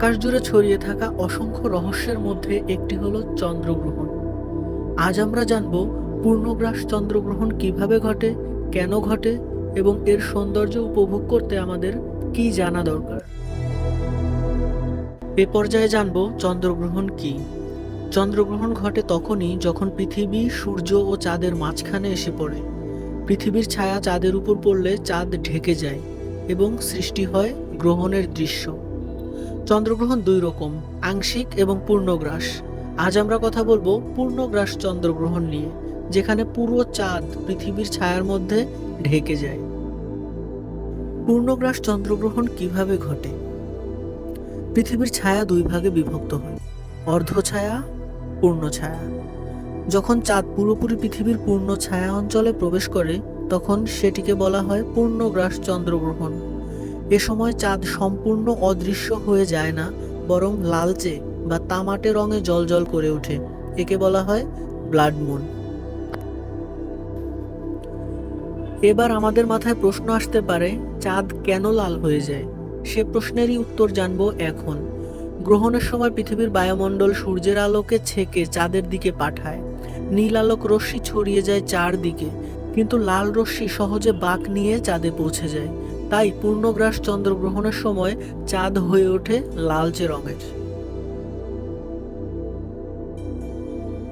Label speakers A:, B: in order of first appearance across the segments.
A: আকাশ জুড়ে ছড়িয়ে থাকা অসংখ্য রহস্যের মধ্যে একটি হলো চন্দ্রগ্রহণ। আজ আমরা জানব পূর্ণগ্রাস চন্দ্রগ্রহণ কীভাবে ঘটে, কেন ঘটে, এবং এর সৌন্দর্য উপভোগ করতে আমাদের কি জানা দরকার। এ পর্যায়ে জানব চন্দ্রগ্রহণ কি। চন্দ্রগ্রহণ ঘটে তখনই যখন পৃথিবী, সূর্য ও চাঁদের মাঝখানে এসে পড়ে। পৃথিবীর ছায়া চাঁদের উপর পড়লে চাঁদ ঢেকে যায় এবং সৃষ্টি হয় গ্রহণের দৃশ্য। চন্দ্রগ্রহণ দুই রকম, আংশিক এবং পূর্ণগ্রাস। আজ আমরা কথা বলব পূর্ণগ্রাস চন্দ্রগ্রহণ নিয়ে, যেখানে পুরো চাঁদ পৃথিবীর ছায়ার মধ্যে ঢেকে যায়। পূর্ণগ্রাস চন্দ্রগ্রহণ কীভাবে ঘটে? পৃথিবীর ছায়া দুই ভাগে বিভক্ত হয়, অর্ধ ছায়া, পূর্ণ ছায়া। যখন চাঁদ পুরোপুরি পৃথিবীর পূর্ণ ছায়া অঞ্চলে প্রবেশ করে, তখন সেটিকে বলা হয় পূর্ণগ্রাস চন্দ্রগ্রহণ। এ সময় চাঁদ সম্পূর্ণ অদৃশ্য হয়ে যায় না, বরং লালচে বা তামাটে রঙে জলজল করে ওঠে। একে বলা হয় ব্লাড মুন। এবার আমাদের মাথায় প্রশ্ন আসতে পারে, চাঁদ কেন লাল হয়ে যায়? সে প্রশ্নেরই উত্তর জানব এখন। গ্রহণের সময় পৃথিবীর বায়ুমণ্ডল সূর্যের আলোকে ছেকে চাঁদের দিকে পাঠায়। নীল আলোক রশ্মি ছড়িয়ে যায় চারদিকে, কিন্তু লাল রশ্মি সহজে বাঁক নিয়ে চাঁদে পৌঁছে যায়। তাই পূর্ণগ্রাস চন্দ্রগ্রহণের সময় চাঁদ হয়ে ওঠে লালচে রঙের।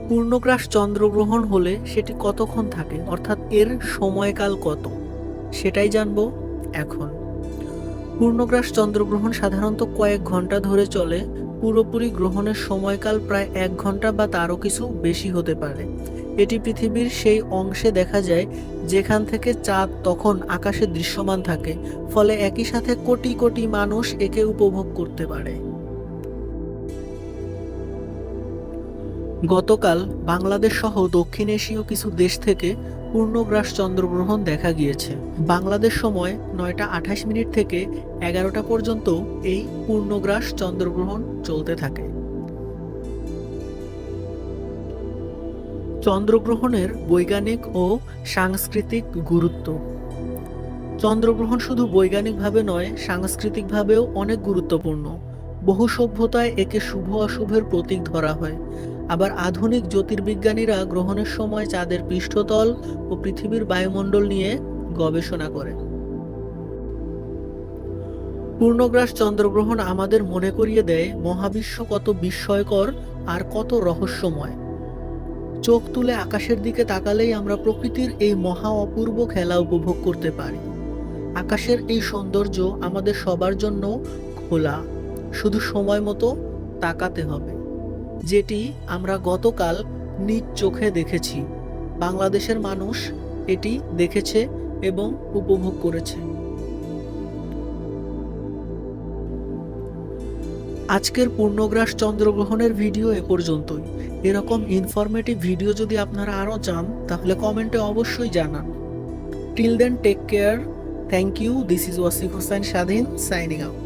A: পূর্ণগ্রাস চন্দ্রগ্রহণ হলে সেটি কতক্ষণ থাকে? অর্থাৎ এর সময়কাল কত? সেটাই জানব এখন। পূর্ণগ্রাস চন্দ্রগ্রহণ সাধারণত কয়েক ঘণ্টা ধরে চলে পুরোপুরি গ্রহণের সময়কাল প্রায় এক ঘণ্টা বা তারও কিছু বেশি হতে পারে। এটি পৃথিবীর সেই অংশে দেখা যায় যেখান থেকে চাঁদ তখন আকাশে দৃশ্যমান থাকে, ফলে একই সাথে কোটি কোটি মানুষ একে উপভোগ করতে পারে। গতকাল বাংলাদেশ সহ দক্ষিণ এশীয় কিছু দেশ থেকে পূর্ণগ্রাস চন্দ্রগ্রহণ দেখা গিয়েছে। বাংলাদেশ সময় নয়টা আঠাশ মিনিট থেকে এগারোটা পর্যন্ত এই পূর্ণগ্রাস চন্দ্রগ্রহণ চলতে থাকে। চন্দ্রগ্রহণের বৈজ্ঞানিক ও সাংস্কৃতিক গুরুত্ব। চন্দ্রগ্রহণ শুধু বৈজ্ঞানিকভাবে নয়, সাংস্কৃতিকভাবেও অনেক গুরুত্বপূর্ণ। বহু সভ্যতায় একে শুভ অশুভের প্রতীক ধরা হয়। আবার আধুনিক জ্যোতির্বিজ্ঞানীরা গ্রহণের সময় চাঁদের পৃষ্ঠতল ও পৃথিবীর বায়ুমণ্ডল নিয়ে গবেষণা করে পূর্ণগ্রাস চন্দ্রগ্রহণ আমাদের মনে করিয়ে দেয়, মহাবিশ্ব কত বিস্ময়কর আর কত রহস্যময়। চোখ তুলে আকাশের দিকে তাকালেই আমরা প্রকৃতির এই মহা অপূর্ব খেলা উপভোগ করতে পারি। আকাশের এই সৌন্দর্য আমাদের সবার জন্য খোলা, শুধু সময় মতো তাকাতে হবে। যেটি আমরা গতকাল নিজ চোখে দেখেছি। বাংলাদেশের মানুষ এটি দেখেছে এবং উপভোগ করেছে। আজকের পূর্ণগ্রাস চন্দ্রগ্রহণের ভিডিও এ পর্যন্তই। এরকম ইনফরমেটিভ ভিডিও যদি আপনারা আরও চান, তাহলে কমেন্টে অবশ্যই জানান। Till then take care thank you this is Wasif Hossain Swadhin signing out